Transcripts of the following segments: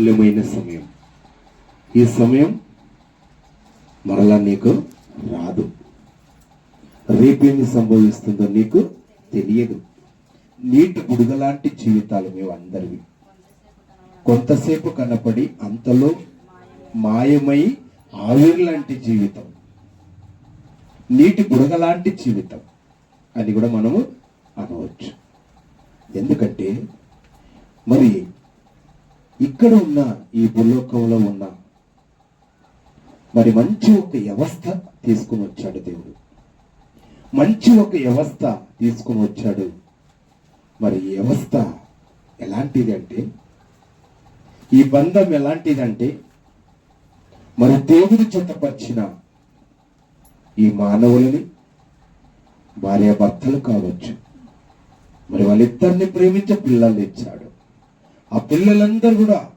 అమూల్యమైన సమయం. ఈ సమయం మరలా నీకు రాదు. రేపేమి సంభవిస్తుందో నీకు తెలియదు. నీటి బుడగలాంటి జీవితాలు మేము అందరివి. కొంతసేపు కనపడి అంతలో మాయమై ఆవిరి లాంటి జీవితం. నీటి బుడగలాంటి జీవితం అని కూడా మనము అనవచ్చు. ఎందుకంటే మరి ఇక్కడ ఉన్న ఈ భూలోకంలో ఉన్న మరి మంచి ఒక వ్యవస్థ తీసుకుని వచ్చాడు దేవుడు. మంచి ఒక వ్యవస్థ తీసుకుని వచ్చాడు. మరి ఈ వ్యవస్థ ఎలాంటిది అంటే ఈ బంధం ఎలాంటిదంటే మరి దేవుడు జతపరిచిన ఈ మానవులని భార్యాభర్తలు కావచ్చు. మరి వాళ్ళిద్దరిని ప్రేమించే పిల్లల్ని ఇచ్చాడు. ఆ పిల్లలందరూ కూడా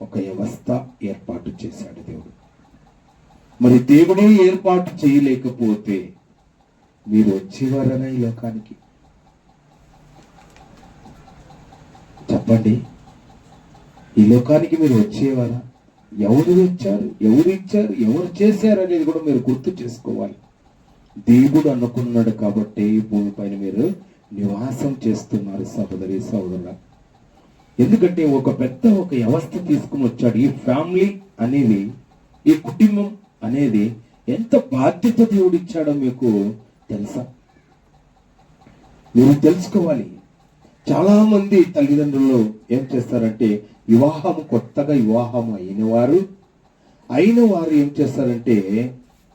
ఒక వ్యవస్థ ఏర్పాటు చేశాడు దేవుడు. మరి దేవుడే ఏర్పాటు చేయలేకపోతే మీరు వచ్చేవారనా ఈ లోకానికి? చెప్పండి. ఈ లోకానికి మీరు వచ్చేవారా? ఎవరు ఇచ్చారు ఎవరు ఇచ్చారు? ఎవరు చేశారు అనేది కూడా మీరు గుర్తు చేసుకోవాలి. దేవుడు అనుకున్నాడు కాబట్టి భూమిపైన మీరు నివాసం చేస్తున్నారు సహోదరి సహోదరుల ఎందుకంటే ఒక పెద్ద ఒక వ్యవస్థ తీసుకుని వచ్చాడు ఈ ఫ్యామిలీ అనేది ఈ కుటుంబం అనేది ఎంత బాధ్యత దేవుడు ఇచ్చాడో మీకు తెలుసా? మీరు తెలుసుకోవాలి. చాలా మంది తల్లిదండ్రులు ఏం చేస్తారంటే వివాహం కొత్తగా వివాహం అయిన వారు అయిన వారు ఏం చేస్తారంటే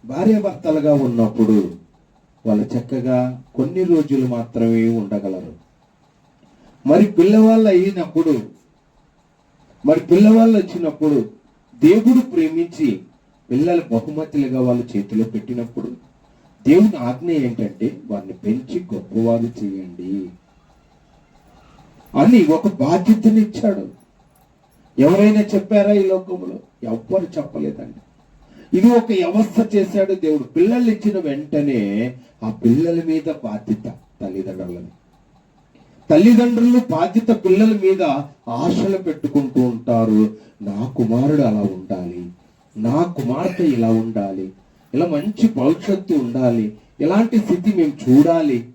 భార్యాభర్తలుగా ఉన్నప్పుడు వాళ్ళు చక్కగా కొన్ని రోజులు మాత్రమే ఉండగలరు. మరి పిల్లవాళ్ళు అయినప్పుడు మరి పిల్లవాళ్ళు వచ్చినప్పుడు దేవుడు ప్రేమించి పిల్లల బహుమతులుగా వాళ్ళ చేతిలో పెట్టినప్పుడు దేవుని ఆజ్ఞ ఏంటంటే వారిని పెంచి గొప్పవారు చేయండి అని ఒక బాధ్యతని ఇచ్చాడు ఎవరైనా చెప్పారా ఈ లోకంలో? ఎవ్వరు చెప్పలేదండి. ఇది ఒక వ్యవస్థ చేశాడు దేవుడు. పిల్లలు ఇచ్చిన వెంటనే ఆ పిల్లల మీద బాధ్యత తల్లిదండ్రులని. తల్లిదండ్రులు బాధ్యత పిల్లల మీద ఆశలు పెట్టుకుంటూ ఉంటారు. నా కుమారుడు అలా ఉండాలి. నా కుమార్తె ఇలా ఉండాలి. ఇలా మంచి భవిష్యత్తు ఉండాలి. ఇలాంటి స్థితి మేము చూడాలి.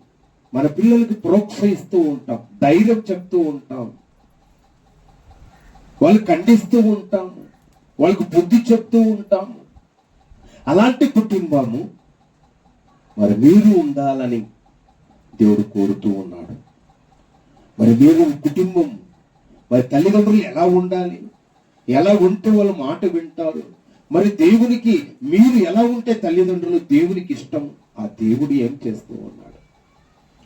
మన పిల్లలకి ప్రోత్సహిస్తూ ఉంటాం. ధైర్యం చెప్తూ ఉంటాం. వాళ్ళు ఖండిస్తూ ఉంటాం. వాళ్ళకు బుద్ధి చెప్తూ ఉంటాం. అలాంటి కుటుంబము మరి మీరు ఉండాలని దేవుడు కోరుతూ ఉన్నాడు. మరి మీరు కుటుంబం మరి తల్లిదండ్రులు ఎలా ఉండాలి? ఎలా ఉంటే వాళ్ళ మాట వింటారు? మరి దేవునికి మీరు ఎలా ఉంటే తల్లిదండ్రులు దేవునికి ఇష్టం? ఆ దేవుడు ఏం చేస్తూ ఉన్నాడు?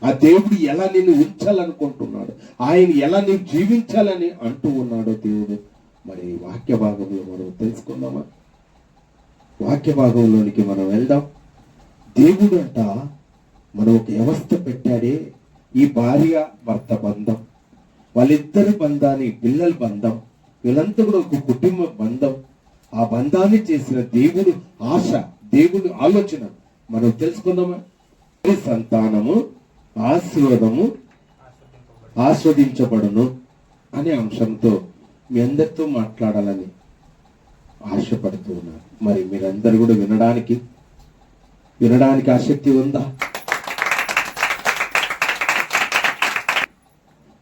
ఆ దేవుడు ఎలా నిన్ను ఉంచాలనుకుంటున్నాడు? ఆయన ఎలా నీవు జీవించాలని అంటూ ఉన్నాడో దేవుడు. మరి వాక్య భాగంలో మనం తెలుసుకుందామా? వాక్య భాగంలోనికి మనం వెళ్దాం. దేవుడు అంట మనం ఒక వ్యవస్థ పెట్టాడే ఈ భార్య భర్త బంధం వాళ్ళిద్దరి బంధాన్ని పిల్లల బంధం వీళ్ళంతా కూడా ఒక కుటుంబ బంధం. ఆ బంధాన్ని చేసిన దేవుడు ఆశ దేవుడు ఆలోచన. మనం తెలుసుకుందామా? సంతానము ఆశీర్వదము ఆస్వాదించబడును అనే అంశంతో మీ అందరితో మాట్లాడాలని ఆశపడుతూ ఉన్నారు మరి మీరందరూ కూడా వినడానికి వినడానికి ఆసక్తి ఉందా?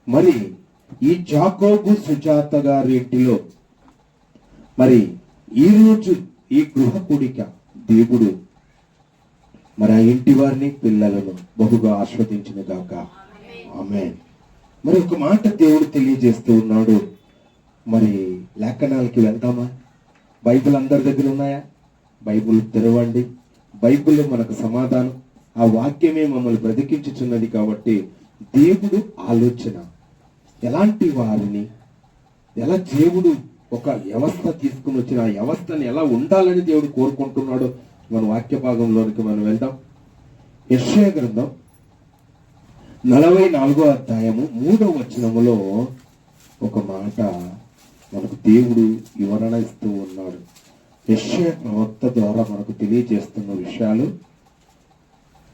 మరి ఈ జాకోబు సుజాత గారి ఇంటిలో మరి ఈ రోజు ఈ గృహ కూడిక దేవుడు మరి ఆ ఇంటి వారిని పిల్లలను బహుగా ఆస్వాదించిన గాక. ఆమె మరి ఒక మాట దేవుడు తెలియజేస్తూ ఉన్నాడు. మరి లేఖనాలకి వెళ్దామా? బైబిల్ అందరి దగ్గర ఉన్నాయా? బైబిల్ తెరవండి. బైబిల్లో మనకు సమాధానం. ఆ వాక్యమే మమ్మల్ని బ్రతికించుచున్నది కాబట్టి దేవుడు ఆలోచన. ఎలాంటి వారిని ఎలా దేవుడు ఒక వ్యవస్థ తీసుకుని వచ్చిన ఆ వ్యవస్థని ఎలా ఉండాలని దేవుడు కోరుకుంటున్నాడో మన వాక్య భాగంలోనికి మనం వెళ్దాం. యెషయా గ్రంథం నలభై నాలుగో అధ్యాయము మూడో వచనములో ఒక మాట మనకు దేవుడు వివరణ ఇస్తూ ఉన్నాడు. యెషయా ప్రవక్త ద్వారా మనకు తెలియజేస్తున్న విషయాలు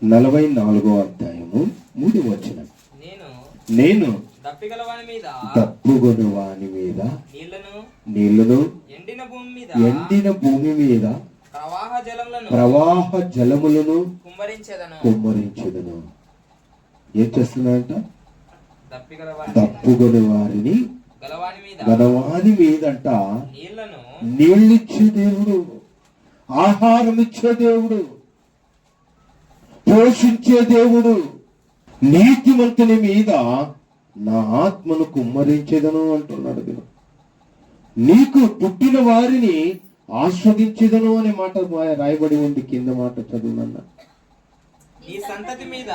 నలభై నాలుగో అధ్యాయము మూడు వచనం. నేను నేను దప్పిగల వాని మీద? దప్పుగొని వాని మీద. నీళ్ళను? నీళ్ళను. ఎండిన భూమి మీద? ఎండిన భూమి మీద. ప్రవాహ జలములను? ప్రవాహ జలములను కుమ్మరించేదను. కుమ్మరించదును. ఏం చేస్తున్నాడంట దప్పుగొని వారిని గలవాని మీదంట నీళ్ళను? నీళ్ళిచ్చే దేవుడు ఆహారం ఇచ్చే దేవుడు పోషించే దేవుడు నీతిమంతుని మీద నా ఆత్మను కుమ్మరించేదను అంటున్నాడు దేవుడు. నీకు పుట్టిన వారిని ఆస్వాదించేదను అనే మాట రాయబడి ఉంది కింద మాట చదువునన్నా.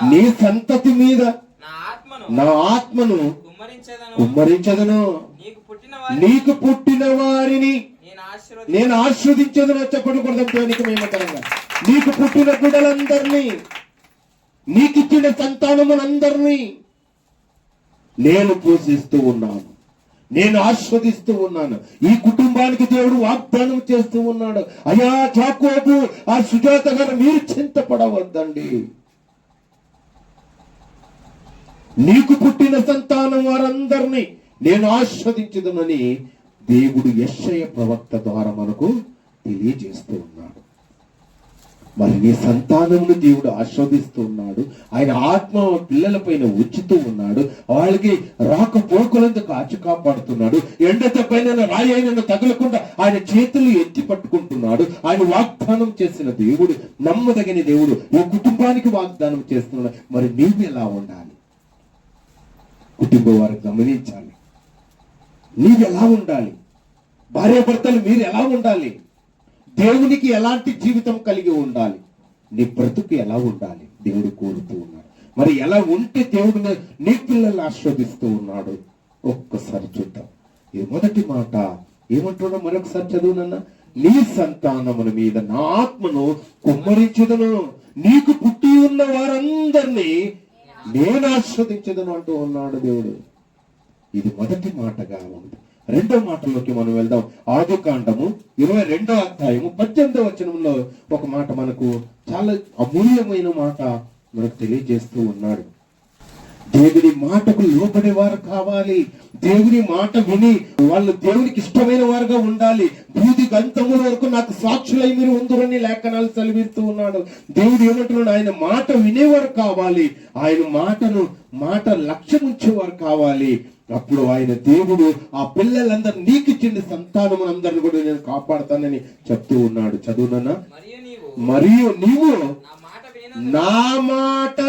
నీ సంతతి మీద? నీ ఆత్మను కుమ్మరించేదను? నీకు పుట్టిన వారిని? నేను ఆస్వాదించదను చెప్పడం కూడా దేవునికి మేమకరంగా నీకు పుట్టిన బిడ్డలందరినీ నీకిచ్చిన సంతానమునందరినీ నేను పోషిస్తూ ఉన్నాను. నేను ఆస్వాదిస్తూ ఉన్నాను. ఈ కుటుంబానికి దేవుడు వాగ్దానం చేస్తూ ఉన్నాడు. అయ్యా చాకోబు ఆ సుజాత గారు మీరు చింతపడవద్దండి. నీకు పుట్టిన సంతానం వారందరినీ నేను ఆస్వాదించదునని దేవుడు యెషయ ప్రవక్త ద్వారా మనకు తెలియజేస్తూ ఉన్నాడు. మరి నీ సంతానమును దేవుడు ఆస్వాదిస్తూ ఉన్నాడు ఆయన ఆత్మ పిల్లల పైన ఉంచుతూ ఉన్నాడు. వాళ్ళకి రాకపోకలంతా కాచి కాపాడుతున్నాడు. ఎండ పైన రాయి అయిన తగలకుండా ఆయన చేతులు ఎత్తి పట్టుకుంటున్నాడు. ఆయన వాగ్దానం చేసిన దేవుడు నమ్మదగిన దేవుడు ఈ కుటుంబానికి వాగ్దానం చేస్తున్నాడు. మరి నీవు ఎలా ఉండాలి? కుటుంబ వారు గమనించాలి. నీవు ఎలా ఉండాలి? భార్యాభర్తలు మీరు ఎలా ఉండాలి? దేవునికి ఎలాంటి జీవితం కలిగి ఉండాలి? నీ బ్రతుకు ఎలా ఉండాలి? దేవుడు కోరుతూ ఉన్నాడు. మరి ఎలా ఉంటే దేవుడు నీ- పిల్లల్ని ఆస్వాదిస్తూ ఉన్నాడు? ఒక్కసారి చూద్దాం. ఈ మొదటి మాట ఏమంటున్నా మరొకసారి చదువునన్నా నీ సంతానముల మీద నా ఆత్మను కుమ్మరించదను. నీకు పుట్టి ఉన్న వారందరినీ నేను ఆస్వాదించదను అంటూ ఉన్నాడు దేవుడు. ఇది మొదటి మాటగా ఉంది. రెండో మాటలోకి మనం వెళ్దాం. ఆది కాండము ఇరవై రెండో అధ్యాయము పద్దెనిమిదో వచనంలో ఒక మాట మనకు చాలా అమూల్యమైన మాట మనకు తెలియజేస్తూ ఉన్నాడు. దేవుని మాటకు లోబడే వారు కావాలి. దేవుని మాట విని వాళ్ళు దేవునికి ఇష్టమైన వారుగా ఉండాలి. బూది గంతముల వరకు నాకు సాక్షులై మీరు ఉందరని లేఖనాలు చదివిస్తూ ఉన్నాడు. దేవుడు ఏమంటున్నాడు? ఆయన మాట వినేవారు కావాలి. ఆయన మాటను మాట లక్ష్యం ఉంచేవారు కావాలి. అప్పుడు ఆయన దేవుడు ఆ పిల్లలందరూ నీకు ఇచ్చిన సంతానం అందరిని కూడా నేను కాపాడతానని చెప్తూ ఉన్నాడు. చదువునన్నా మరియు నీవు మరియు నీవు నా మాట వినినందున నా మాట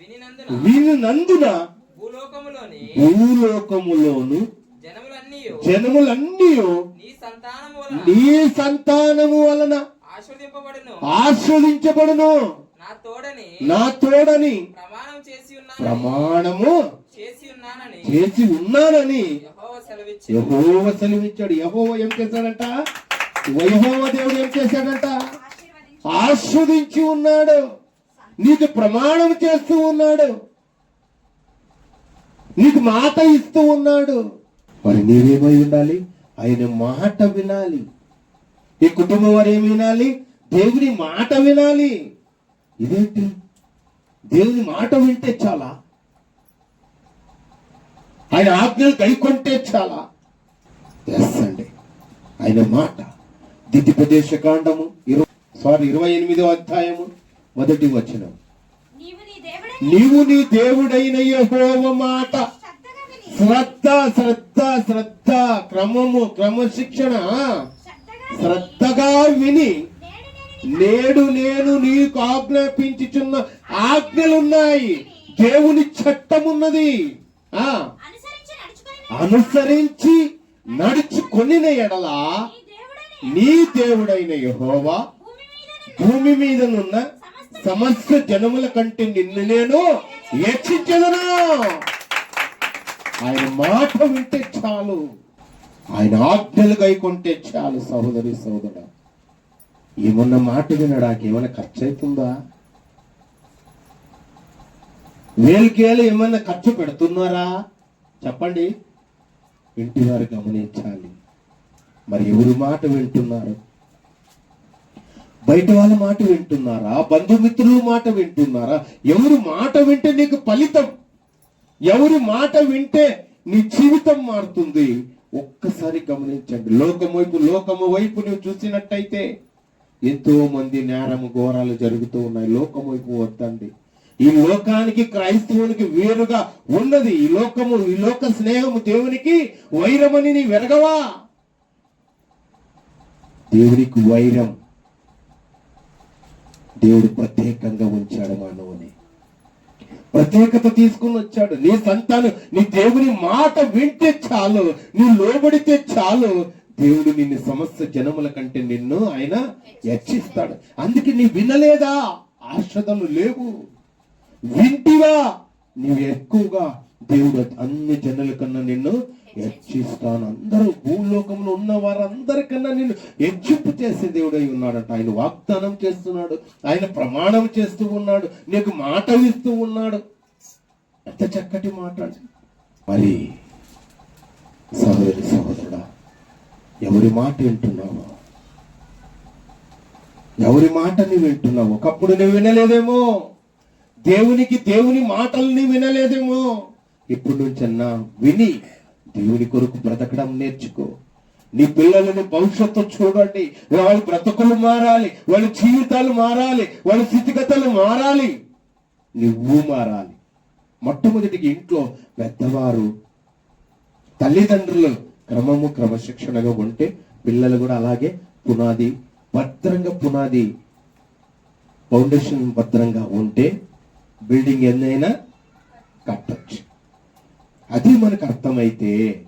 వినినందున వినునందున భూలోకములోని జనములన్నీ నీ సంతానము వలన ఆస్వాదించబడును నా తోడని ప్రమాణము చేసి ఉన్నానని యెహోవా సెలవిచ్చి యహోవ సెలవిచ్చాడు. యహోవ ఏం చేశాడంట? యహోవ దేవుడు ఏం చేశాడంట? ఆస్వాదించి ఉన్నాడు. నీకు ప్రమాణం చేస్తూ ఉన్నాడు. నీకు మాట ఇస్తూ ఉన్నాడు. మరి నీవేమై ఉండాలి? ఆయన మాట వినాలి. ఈ కుటుంబం వారు ఏమి వినాలి? దేవుని మాట వినాలి. ఇదేంటి? దేవుని మాట వింటే చాలా. ఆయన ఆజ్ఞలు కైకొంటే చాలా. ఎస్ అండి. ఆయన మాట. దిద్దిపదేశ కాండము ఇరవై సారీ ఇరవై ఎనిమిదో అధ్యాయము మొదటి వచనం. నీవు నీ దేవుడైన యెహోవ మాట. శ్రద్ధ శ్రద్ధ శ్రద్ధ క్రమము క్రమశిక్షణ. శ్రద్ధగా విని. నేడు నేను నీకు ఆజ్ఞాపించుచున్న ఆజ్ఞలున్నాయి. దేవుని చట్టం ఉన్నది ఆ? అనుసరించి నడుచుకొని ఎడల నీ దేవుడని యెహోవా భూమి మీద మీదనున్న సమస్త జనముల కంటే నిన్ను నేను హెచ్చించదను. ఆయన మాట వింటే చాలు. ఆయన ఆజ్ఞలు గైకొంటే చాలు సహోదరి సహోదర. ఏమన్నా మాట వినడానికి ఏమైనా ఖర్చు అవుతుందా వేలికేలు ఏమన్నా ఖర్చు పెడుతున్నారా? చెప్పండి. ఇంటి వారు గమనించాలి. మరి ఎవరి మాట వింటున్నారు? బయట వాళ్ళ మాట వింటున్నారా? బంధుమిత్రుల మాట వింటున్నారా? ఎవరు మాట వింటే నీకు ఫలితం? ఎవరి మాట వింటే నీ జీవితం మారుతుంది? ఒక్కసారి గమనించండి. లోకం వైపు లోకము వైపు నువ్వు చూసినట్టయితే ఎంతో మంది నేరము ఘోరాలు జరుగుతూ ఉన్నాయి. లోకం వైపు వద్దండి. ఈ లోకానికి క్రైస్తవునికి వేరుగా ఉన్నది. ఈ లోకము ఈ లోక స్నేహము దేవునికి వైరమని నీ వెరగవా? దేవునికి వైరం. దేవుడు ప్రత్యేకంగా ఉంచాడు మానవుని. ప్రత్యేకత తీసుకుని వచ్చాడు. నీ సంతానం నీ దేవుని మాట వింటే చాలు. నీ లోబడితే చాలు. దేవుడు నిన్ను సమస్త జనముల కంటే నిన్ను ఆయన హెచ్చిస్తాడు. అందుకే నీ వినలేదా? ఆశ్రదలు లేవు. వింటివా? నీవు ఎక్కువగా దేవుడు అన్ని జనుల కన్నా నిన్ను హెచ్చిస్తాను అందరూ భూలోకంలో ఉన్న వారందరికన్నా నిన్ను హెచ్చింపు చేసే దేవుడై ఉన్నాడంట. ఆయన వాగ్దానం చేస్తున్నాడు. ఆయన ప్రమాణం చేస్తూ ఉన్నాడు. నీకు మాట ఇస్తూ ఉన్నాడు. ఎంత చక్కటి మాట మరి సహోదరి సహోదరుడా ఎవరి మాట వింటున్నావు? ఎవరి మాటని వింటున్నావు? ఒకప్పుడు నువ్వు వినలేదేమో. దేవునికి దేవుని మాటల్ని వినలేదేమో. ఇప్పుడు నుంచన్నా విని దేవుని కొరకు బ్రతకడం నేర్చుకో. నీ పిల్లలను భవిష్యత్తు చూడండి. వాళ్ళ బ్రతుకులు మారాలి. వాళ్ళ జీవితాలు మారాలి. వాళ్ళ స్థితిగతులు మారాలి. నువ్వు మారాలి. మొట్టమొదటికి ఇంట్లో పెద్దవారు తల్లిదండ్రులు క్రమము క్రమశిక్షణగా ఉంటే పిల్లలు కూడా అలాగే పునాది భద్రంగా పునాది ఫౌండేషన్ భద్రంగా ఉంటే బిల్డింగ్ ఎన్నైనా కట్టచ్చు. అది మనకు అర్థమైతే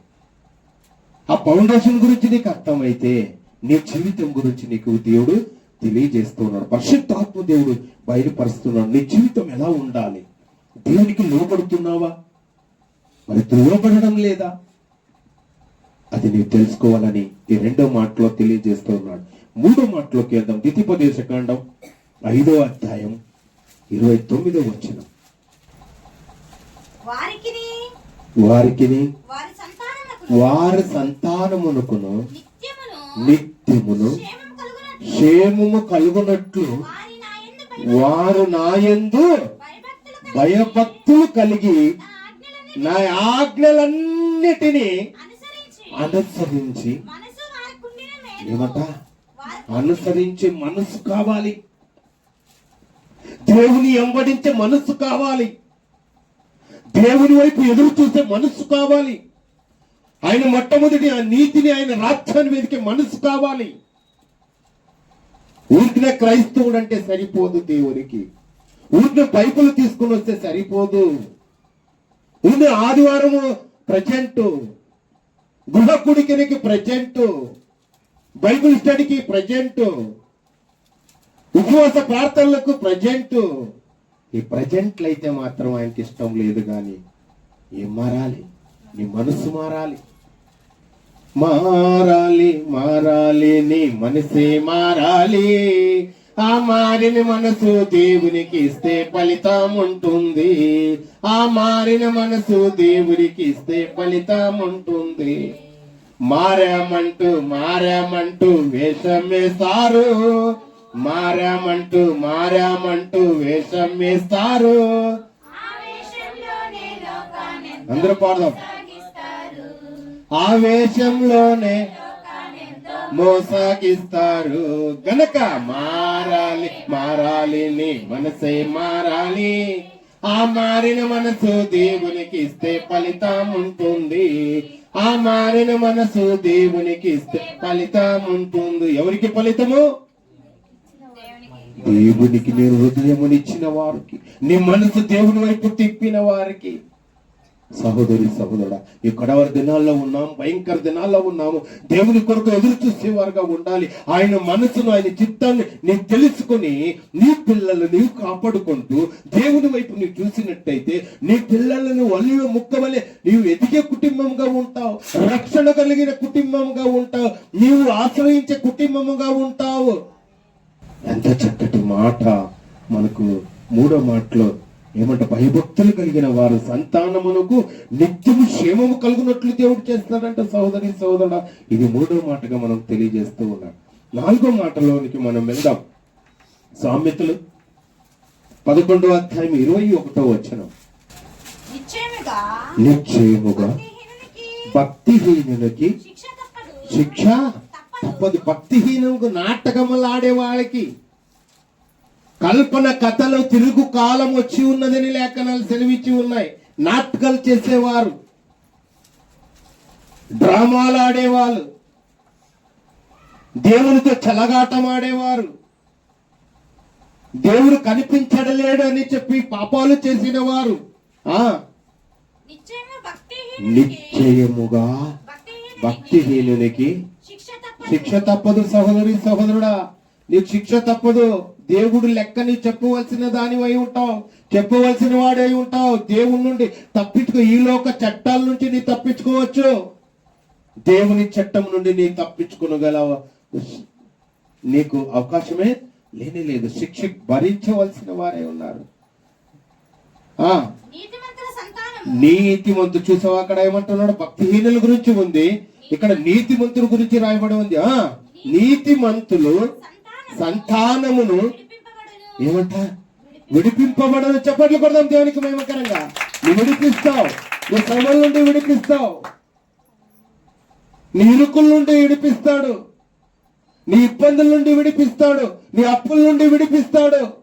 ఆ ఫౌండేషన్ గురించి నీకు అర్థమైతే నీ జీవితం గురించి నీకు దేవుడు తెలియజేస్తున్నాడు. పరిశుద్ధాత్మ దేవుడు బయలుపరుస్తున్నాడు. నీ జీవితం ఎలా ఉండాలి? దేవునికి లోపడుతున్నావా మరి ధృవపడడం లేదా? అది నీవు తెలుసుకోవాలని ఈ రెండో మాటలో తెలియజేస్తూ ఉన్నాడు మూడో మాటలోకి వెళ్దాం ద్వితీయోపదేశ కాండం ఐదో అధ్యాయం ఇరవై తొమ్మిదో వచ్చిన వారికిని వారికిని వారి సంతానమునకును నిత్యమును క్షేమము కలుగునట్లు వారి నాయందు భయభక్తులు కలిగి నా ఆజ్ఞలన్నిటినీ అనుసరించి అనుసరించి ఏమట? అనుసరించే మనసు కావాలి. దేవుని ఎంబడించే మనస్సు కావాలి. దేవుని వైపు ఎదురు చూసే మనస్సు కావాలి. ఆయన మొట్టమొదటి ఆ నీతిని ఆయన రాజ్యాన్ని వెతికే మనసు కావాలి. ఊరికినే క్రైస్తవుడు అంటే సరిపోదు దేవునికి. ఊరికినే బైబిల్ తీసుకుని వస్తే సరిపోదు. ఊరిని ఆదివారము ప్రజెంట్ గృహ కుడికినికి ప్రజెంట్ బైబిల్ స్టడీకి ప్రజెంట్ ఉపవాస ప్రార్థనలకు ప్రజెంట్. ఈ ప్రజెంట్లు అయితే మాత్రం ఆయనకి ఇష్టం లేదు కానీ ఏం మారాలి? నీ మనసు మారాలి. మారాలి మారాలి నీ మనసే మారాలి. ఆ మారిన మనసు దేవునికి ఇస్తే ఫలితం ఉంటుంది. ఆ మారిన మనసు దేవునికి ఇస్తే ఫలితం ఉంటుంది. మారామంటూ మారామంటూ వేషం వేస్తారు మారామంటూ మారామంటూ వేషం వేస్తారు అందరూ పాడదాం. ఆవేశంలోనే మోసాగిస్తారు గనక మారాలి మారాలి నీ మనసే మారాలి ఆ మారిన మనసు దేవునికి ఇస్తే ఫలితం ఉంటుంది ఆ మారిన మనసు దేవునికి ఇస్తే ఫలితం ఉంటుంది ఎవరికి ఫలితము దేవునికి దేవునికి నీ హృదయమునిచ్చిన వారికి నీ మనసు దేవుని వైపు తిప్పిన వారికి సహోదరి సహోదరుడా ఈ కడవరి దినాల్లో ఉన్నాం భయంకర దినాల్లో ఉన్నాము. దేవుని కొరకు ఎదురు చూసేవారుగా ఉండాలి. ఆయన మనసును ఆయన చిత్తాన్ని నేను తెలుసుకొని నీ పిల్లలు నీవు కాపాడుకుంటూ దేవుని వైపు నీవు చూసినట్టయితే నీ పిల్లలను వలివ ముక్కవలే నీవు ఎదిగే కుటుంబంగా ఉంటావు. రక్షణ కలిగిన కుటుంబంగా ఉంటావు. నీవు ఆశ్రయించే కుటుంబముగా ఉంటావు. ఎంత చక్కటి మాట మనకు మూడో మాటలో ఏమంట భయభక్తులు కలిగిన వారు సంతానమునకు నిత్యము క్షేమము కలుగునట్లు దేవుడు చేస్తున్నాడంట సహోదరి సహోదరుడా. ఇది మూడో మాటగా మనం తెలియజేస్తూ ఉన్నాం. నాలుగో మాటలోనికి మనం వెళ్దాం. సామెతలు పదకొండో అధ్యాయం ఇరవై ఒకటో వచనం. నిశ్చయముగా నిశ్చయముగా భక్తిహీనునికి భక్తిహీనులకి శిక్ష తప్పదు. శిక్ష తప్పదు. భక్తిహీనకు నాటకములు ఆడే వాళ్ళకి కల్పన కథలో తిరుగు కాలం వచ్చి ఉన్నదని లేఖనాలు సెలవిచ్చి ఉన్నాయి. నాటకాలు చేసేవారు. డ్రామాలు ఆడేవాళ్ళు. దేవునితో చెలగాటం ఆడేవారు. దేవుడు కనిపించడలేడు అని చెప్పి పాపాలు చేసిన వారు నిశ్చయముగా భక్తిహీనునికి శిక్ష తప్పదు సహోదరి సహోదరుడా. నీకు శిక్ష తప్పదు. దేవుడు లెక్కని చెప్పవలసిన దానివై ఉంటావు. చెప్పవలసిన వాడై ఉంటావు. దేవుడి నుండి తప్పించుకో. ఈ లోక చట్టాల నుంచి నీ తప్పించుకోవచ్చు. దేవుని చట్టం నుండి నీ తప్పించుకునగల నీకు అవకాశమే లేనే లేదు. శిక్ష భరించవలసిన వారే ఉన్నారు. ఆ. నీతిమంతు చూసావా? అక్కడ ఏమంటున్నాడు? భక్తిహీనుల గురించి ఉంది. ఇక్కడ నీతిమంతుల గురించి రాయబడి ఉంది. ఆ. నీతిమంతులు సంతానమును ఏమంట? విడిపింపబడదు. చప్పట్లు కొడదాం దేవునికి మేమకరంగా నువ్వు విడిపిస్తావు. నీ శ్రమల నుండి విడిపిస్తావు. నీ ఇరుకుల నుండి విడిపిస్తాడు. నీ ఇబ్బందుల నుండి విడిపిస్తాడు. నీ అప్పుల నుండి విడిపిస్తాడు.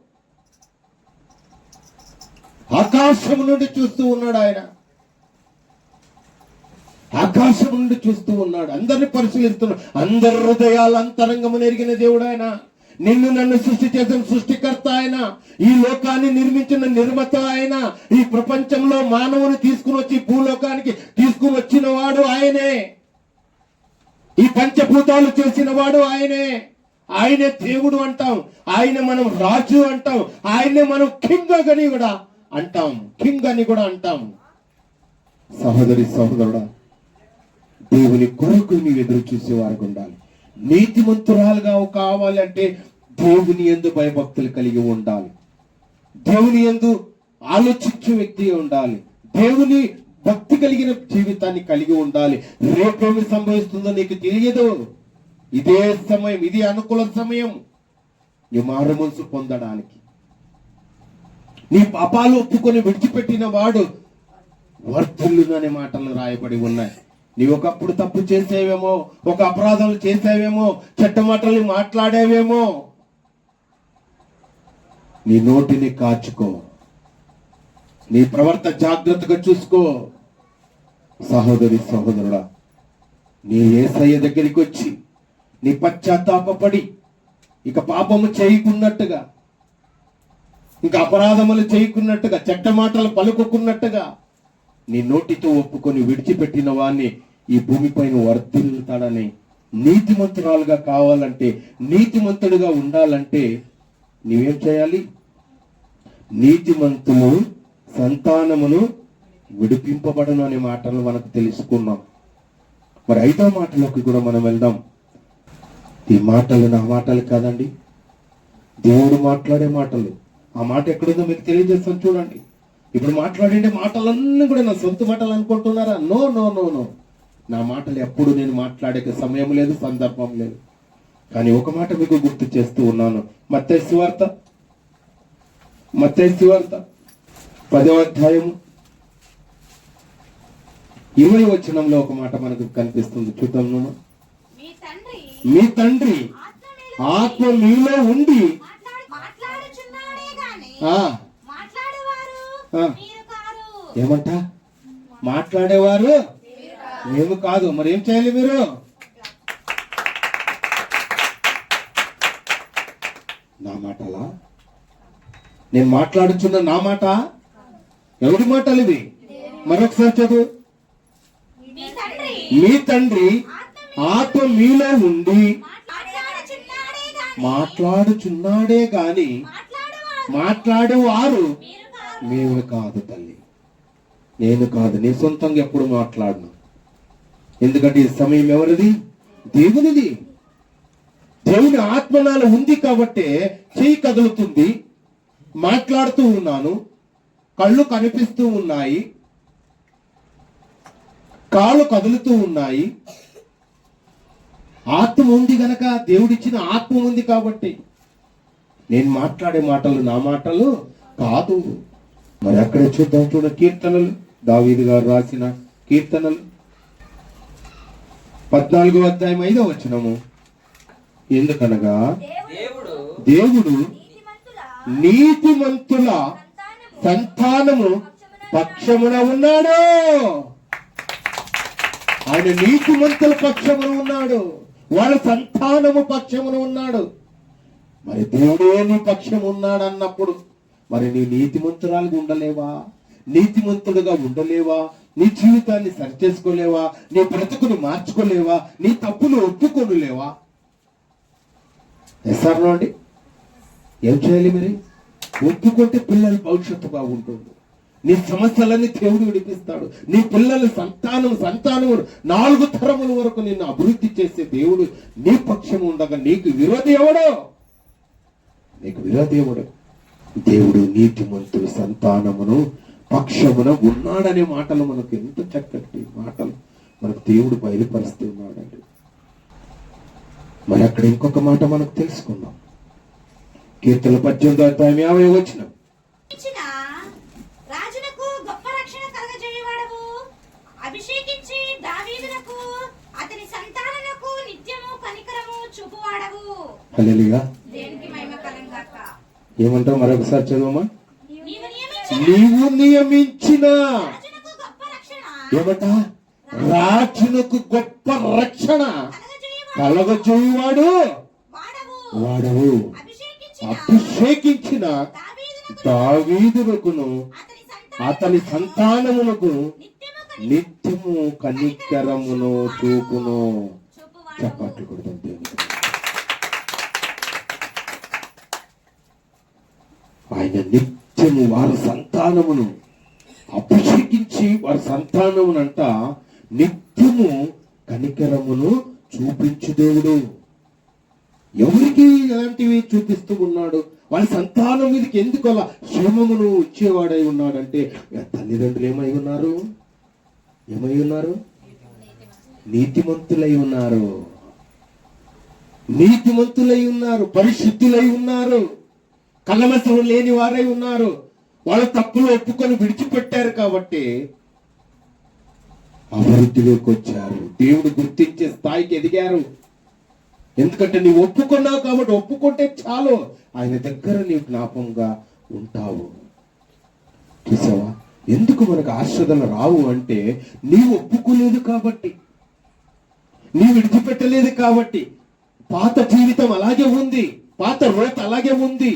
ఆకాశం నుండి చూస్తూ ఉన్నాడు ఆయన. ఆకాశం నుండి చూస్తూ ఉన్నాడు. అందరిని పరిశీలిస్తున్నాడు. అందరి హృదయాల అంతరంగము నెరిగిన దేవుడు ఆయన. నిన్ను నన్ను సృష్టి చేసిన సృష్టికర్త ఆయన ఈ లోకాన్ని నిర్మించిన నిర్మత ఆయన ఈ ప్రపంచంలో మానవుని తీసుకుని వచ్చి భూలోకానికి తీసుకుని వచ్చిన వాడు ఆయనే. ఈ పంచభూతాలు చేసిన వాడు ఆయనే. ఆయనే దేవుడు అంటాం ఆయన మనం రాజు అంటాం ఆయనే మనం కింగ్ అని కూడా అంటాం కింగ్ అని కూడా అంటాం. సహోదరి సహోదరుడా దేవుని కొరకు నీవు ఎదురు చూసేవారు ఉండాలి. నీతిమంతురాలుగా కావాలంటే దేవుని ఎందు భయభక్తులు కలిగి ఉండాలి. దేవుని ఎందు ఆలోచించే వ్యక్తి ఉండాలి. దేవుని భక్తి కలిగిన జీవితాన్ని కలిగి ఉండాలి. రేపేమి సంభవిస్తుందో నీకు తెలియదు. ఇదే సమయం ఇది అనుకూల సమయం. నీ మారు మనసు పొందడానికి. నీ పాపాలు ఒప్పుకొని విడిచిపెట్టిన వాడు వర్ధులు అనే మాటలు రాయబడి ఉన్నాయి. నీ ఒకప్పుడు తప్పు చేసేవేమో ఒక అపరాధాలు చేసేవేమో చెట్ట మాటలు మాట్లాడేవేమో. నీ నోటిని కాచుకో. నీ ప్రవర్త జాగ్రత్తగా చూసుకో. సహోదరి సహోదరుడా నీ ఏసయ్య దగ్గరికి వచ్చి నీ పశ్చాత్తాపడి ఇక పాపము చేయకున్నట్టుగా ఇంకా అపరాధములు చేయకున్నట్టుగా చెడ్డ మాటలు పలుకుకున్నట్టుగా నీ నోటితో ఒప్పుకొని విడిచిపెట్టిన వాణ్ణి ఈ భూమిపైన వర్ధిల్లుతాడని నీతిమంతురాలుగా కావాలంటే నీతిమంతుడిగా ఉండాలంటే నీవేం చేయాలి? నీతిమంతులు సంతానమును విడిపింపబడను అనే మాటలు మనకు తెలుసుకున్నాం. మరి ఐదో మాటలోకి కూడా మనం వెళ్దాం. ఈ మాటలు నా మాటలు కాదండి. దేవుడు మాట్లాడే మాటలు. ఆ మాట ఎక్కడుందో మీకు తెలియజేస్తాను చూడండి. ఇప్పుడు మాట్లాడే మాటలన్నీ కూడా నా సొంత మాటలు అనుకుంటున్నారా? No no no no. నా మాటలు ఎప్పుడు నేను మాట్లాడే సమయం లేదు సందర్భం లేదు. కానీ ఒక మాట మీకు గుర్తు చేస్తూ ఉన్నాను. మత్స్య వార్త మత్తయి వార్త పదవ అధ్యాయము. ఇరవై వచనంలో ఒక మాట మనకు కనిపిస్తుంది. చూద్దాం. మీ తండ్రి ఆత్మ మీలో ఉండి ఏమంట? మాట్లాడేవారు మేము కాదు. మరి ఏం చేయాలి మీరు? నా మాటలా? నేను మాట్లాడుచున్న నా మాట? ఎవరి మాటలు ఇవి? మరొకసారి చదువు. మీ తండ్రి. ఆత్మ మీలో ఉండి మాట్లాడుచున్నాడే గాని మాట్లాడేవారు. మేము కాదు. తల్లి. నేను కాదు. నీ సొంతంగా ఎప్పుడు మాట్లాడను. ఎందుకంటే ఈ సమయం ఎవరిది? దేవునిది. దేవుని ఆత్మ నాలో ఉంది కాబట్టే చెయ్యి కదులుతుంది. మాట్లాడుతూ ఉన్నాను కళ్ళు కనిపిస్తూ ఉన్నాయి కాళ్ళు కదులుతూ ఉన్నాయి. ఆత్మ ఉంది గనక దేవుడిచ్చిన ఆత్మ ఉంది కాబట్టి నేను మాట్లాడే మాటలు నా మాటలు కాదు. మరి అక్కడే చూద్దాం చూడ కీర్తనలు. దావీదు గారు రాసిన కీర్తనలు. పద్నాలుగో అధ్యాయం ఐదో వచనము. ఎందుకనగా దేవుడు దేవుడు నీతిమంతుల సంతానము పక్షమున ఉన్నాడు. ఆయన నీతిమంతుల పక్షమున ఉన్నాడు. వాళ్ళ సంతానము పక్షమున ఉన్నాడు. మరి దేవుడే నీ పక్షం ఉన్నాడు అన్నప్పుడు మరి నీ నీతిమంతురాలుగా ఉండలేవా? నీతిమంతుడుగా ఉండలేవా? నీ జీవితాన్ని సరిచేసుకోలేవా? నీ బ్రతుకుని మార్చుకోలేవా? నీ తప్పులు ఒప్పుకోనులేవా ఎస్ఆర్ అండి? ఏం చేయాలి మరి? ఒప్పుకుంటే పిల్లల భవిష్యత్తు బాగుంటుంది. నీ సమస్యలన్నీ దేవుడు విడిపిస్తాడు. నీ పిల్లల సంతానం సంతానం నాలుగు తరముల వరకు నిన్ను అభివృద్ధి చేసే దేవుడు నీ పక్షం ఉండగా నీకు విరోధి ఎవడో? నీకు విరోధి ఎవడు? దేవుడు నీతిమంతుడు సంతానమును పక్షమున ఉన్నాడనే మాటలు మనకు ఎంత చక్కటి మాటలు మనకు దేవుడు బయలుపరుస్తూ ఉన్నాడండి. మరి అక్కడ ఇంకొక మాట మనకు తెలుసుకుందాం. కీర్తన పద్దెనిమిదో అధ్యాయం యాభై వచ్చిన అభిషేకించి అతని నిత్యము కనికరము చూపువాడవు. హల్లెలూయా. మహిమ కలంగాక? ఏమంటావు మరొకసారి చదవమా నీవు నియమించిన నీవు నియమించిన రాజునకు గొప్ప రక్షణ. ఏమట? రాజునకు గొప్ప రక్షణ. కలగజేయవాడు. వాడవు. అభిషేకించిన దావీదులకును దావీదునకును అతని సంతానమునకు నిత్యము కనికరమును చూపును. చప్పట్లు ఆయన నిత్యము వారి సంతానమును అభిషేకించి వారి సంతానమునంట నిత్యము కనికరమును చూపించు దేవుడు. ఎవరికి ఎలాంటివి చూపిస్తూ ఉన్నాడు? వాళ్ళ సంతానం మీదకి ఎందుకు అలా క్షేమమును ఇచ్చేవాడై ఉన్నాడంటే తల్లిదండ్రులు ఏమై ఉన్నారు? ఏమై ఉన్నారు? నీతిమంతులై ఉన్నారు. నీతిమంతులై ఉన్నారు పరిశుద్ధులై ఉన్నారు. కలమసం లేని వారై ఉన్నారు. వాళ్ళ తప్పులు ఒప్పుకొని విడిచిపెట్టారు కాబట్టి అభివృద్ధిలోకి వచ్చారు. దేవుడు గుర్తించే స్థాయికి ఎదిగారు. ఎందుకంటే నీవు ఒప్పుకున్నావు కాబట్టి ఒప్పుకుంటే చాలు. ఆయన దగ్గర నీవు జ్ఞాపంగా ఉంటావు. చూసావా? ఎందుకు మనకు ఆశ్రదలు రావు అంటే నీవు ఒప్పుకోలేదు కాబట్టి. నీవు విడిచిపెట్టలేదు కాబట్టి. పాత జీవితం అలాగే ఉంది. పాత వ్రత అలాగే ఉంది.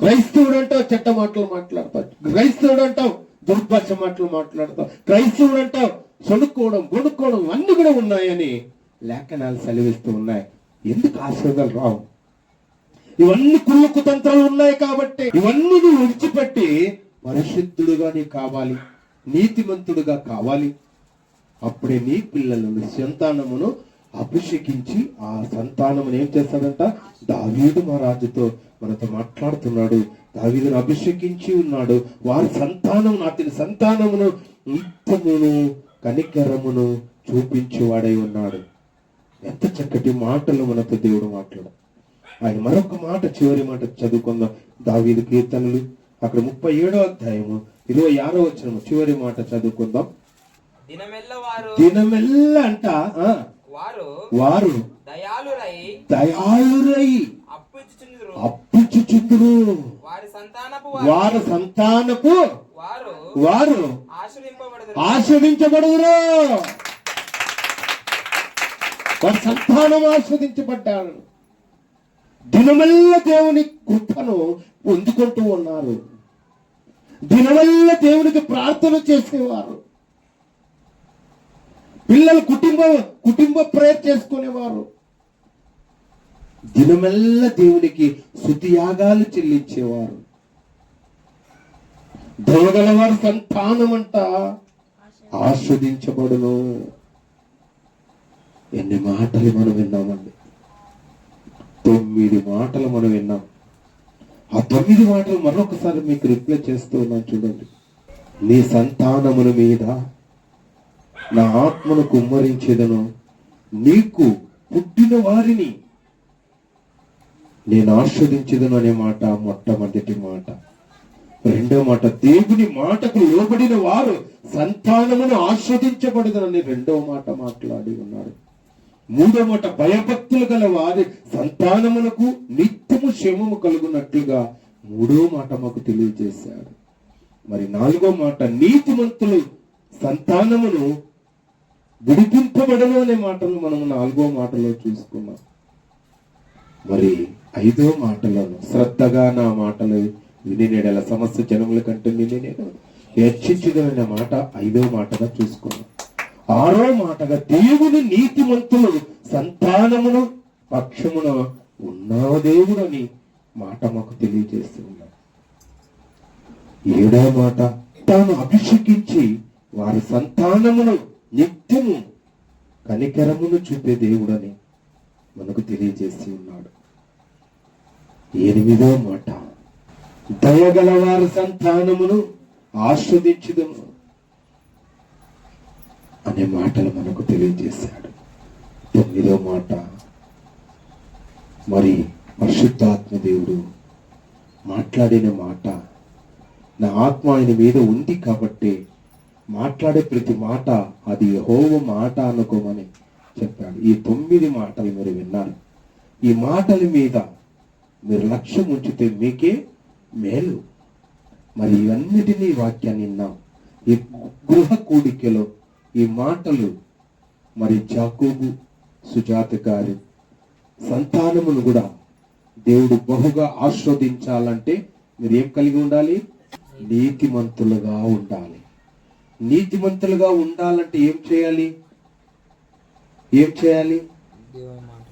క్రైస్తవుడు అంటావు చెట్ట మాటలు మాట్లాడతావు. క్రైస్తవుడు అంటావు దుర్భాష మాటలు మాట్లాడతావు. క్రైస్తవుడు అంటావు సొనుక్కోవడం గొడుక్కోవడం అన్ని కూడా ఉన్నాయని లేఖనాలు సెలవిస్తూ ఉన్నాయి. ఎందుకు ఆశీర్వాదాలు రావు? ఇవన్నీ కుళ్ళు కుతంత్రాలు ఉన్నాయి కాబట్టి ఇవన్నీ నువ్వు విడిచిపెట్టి పరిశుద్ధుడుగా నీ కావాలి నీతిమంతుడుగా కావాలి. అప్పుడే నీ పిల్లలను సంతానమును అభిషేకించి ఆ సంతానమును ఏం చేస్తాడంట? దావీదు మహారాజుతో మనతో మాట్లాడుతున్నాడు. దావీదును అభిషేకించి ఉన్నాడు. వారి సంతానం అతని సంతానమును నిత్యమును కనికరమును చూపించేవాడై ఉన్నాడు. ఎంత చక్కటి మాటలు మనతో దేవుడు మాట్లాడు. ఆయన మరొక మాట చివరి మాట చదువుకుందాం. దావీదు కీర్తనలు అక్కడ ముప్పై ఏడో అధ్యాయము ఇరవై ఆరో వచ్చిన చివరి మాట చదువుకుందాం. దినమెల్ల అంట వారు దయాలురై దయాళురై అప్పు ఇచ్చుచుందురు అప్పుచుచుందురు. వారి సంతానపు వారి సంతానపు వారు వారు ఆశ్రయింపబడదు ఆస్వాదించబడుదురు వారి సంతానం ఆస్వాదించబడ్డారు దినమల్ల దేవుని కృపను పొందుకుంటూ ఉన్నారు. దినమల్ల దేవునికి ప్రార్థన చేసేవారు. పిల్లలు కుటుంబ కుటుంబ ప్రేయర్ చేసుకునేవారు. దినమెల్ల దేవునికి శుతియాగాలు చెల్లించేవారు. దయగల వారి సంతానమంట ఆస్వాదించబడును. ఎన్ని మాటలు మనం విన్నామండి? తొమ్మిది మాటలు మనం విన్నాం. ఆ తొమ్మిది మాటలు మరొకసారి మీకు రిప్లై చేస్తూ ఉన్నాను చూడండి. నీ సంతానముల మీద నా ఆత్మను కుమ్మరించేదను నీకు పుట్టిన వారిని నేను ఆస్వాదించదను అనే మాట మొట్టమొదటి మాట. రెండో మాట దేవుని మాటకు లోబడిన వారు సంతానమును ఆస్వాదించబడదనని రెండో మాట మాట్లాడి ఉన్నాడు. మూడో మాట భయభక్తులు గల వారి సంతానమునకు నిత్యము క్షేమము కలుగునట్లుగా మూడో మాట మాకు తెలియజేశాడు మరి నాలుగో మాట నీతిమంతులు సంతానమును విడిపింపబడను అనే మాటలు మనం నాలుగో మాటలో చూసుకున్నాం. మరి ఐదో మాటలను శ్రద్ధగా నా మాటలు విని నేడల సమస్త జనముల కంటే విని నేను హెచ్చించదన్న మాట ఐదో మాటగా చూసుకున్నాం. ఆరో మాటగా దేవుని నీతిమంతులు సంతానమును పక్షమున ఉన్నావు దేవుడని మాట మాకు తెలియజేస్తూ ఉన్నాడు. ఏడో మాట తాను అభిషేకించి వారి సంతానమును నిత్యము కనికరమును చూపే దేవుడని మనకు తెలియజేసి ఉన్నాడు. ఎనిమిదో మాట దయగల వారి సంతానమును ఆస్వాదించదము. అనే మాటలు మనకు తెలియజేశాడు. తొమ్మిదో మాట. మరి పరిశుద్ధాత్మ దేవుడు మాట్లాడిన మాట నా ఆత్మ ఆయన మీద ఉంది కాబట్టి మాట్లాడే ప్రతి మాట అది హోవ మాట అనుకోమని చెప్పాడు. ఈ తొమ్మిది మాటలు మీరు విన్నారు. ఈ మాటల మీద మీరు లక్ష్యం ఉంచితే మీకే మేలు. మరి ఇవన్నిటినీ వాక్యాన్ని విన్నాం. ఈ గృహ కూడికలో ఈ మాటలు మరి జాకోబు సుజాత గారి సంతానమును కూడా దేవుడు బహుగా ఆస్వాదించాలంటే మీరు ఏం కలిగి ఉండాలి? నీతిమంతులుగా ఉండాలి. నీతిమంతులుగా ఉండాలంటే ఏం చేయాలి? ఏం చేయాలి?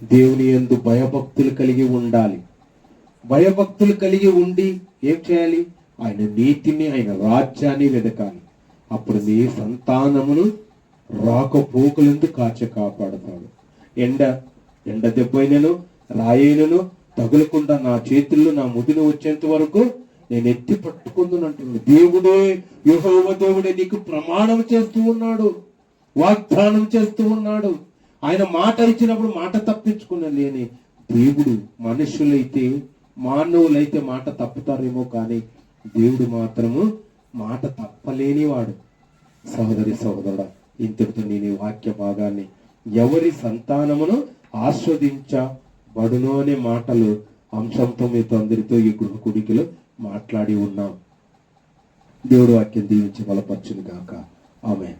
దేవుని ఎందు భయభక్తులు కలిగి ఉండాలి. భయభక్తులు కలిగి ఉండి ఏం చేయాలి? ఆయన నీతిని ఆయన రాజ్యాన్ని వెదకాలి. అప్పుడు నీ సంతానమును రాకపోకలందు కాచ కాపాడతాడు. ఎండ ఎండ దెబ్బైనను రాయైనను తగులకుండా నా చేతుల్లో నా ముదిని వచ్చేంత వరకు నేను ఎత్తి పట్టుకుందునంటున్నాడు దేవుడే యెహోవ దేవుడే నీకు ప్రమాణం చేస్తూ ఉన్నాడు వాగ్దానం చేస్తూ ఉన్నాడు. ఆయన మాట ఇచ్చినప్పుడు మాట తప్పించుకున్న లేని దేవుడు మనుషులైతే మానవులైతే మాట తప్పుతారేమో కానీ దేవుడు మాత్రము మాట తప్పలేనివాడు. సహోదరి సహోదరుడా ఇంతటితో నేను ఈ వాక్య భాగాన్ని ఎవరి సంతానమును ఆస్వాదించబడును అనే మాటలు అంశంతో మీతో అందరితో ఈ గృహ కుడికిలో మాట్లాడి ఉన్నాం. దేవుడు వాక్యం దీవించి బలపరచును గాక ఆమె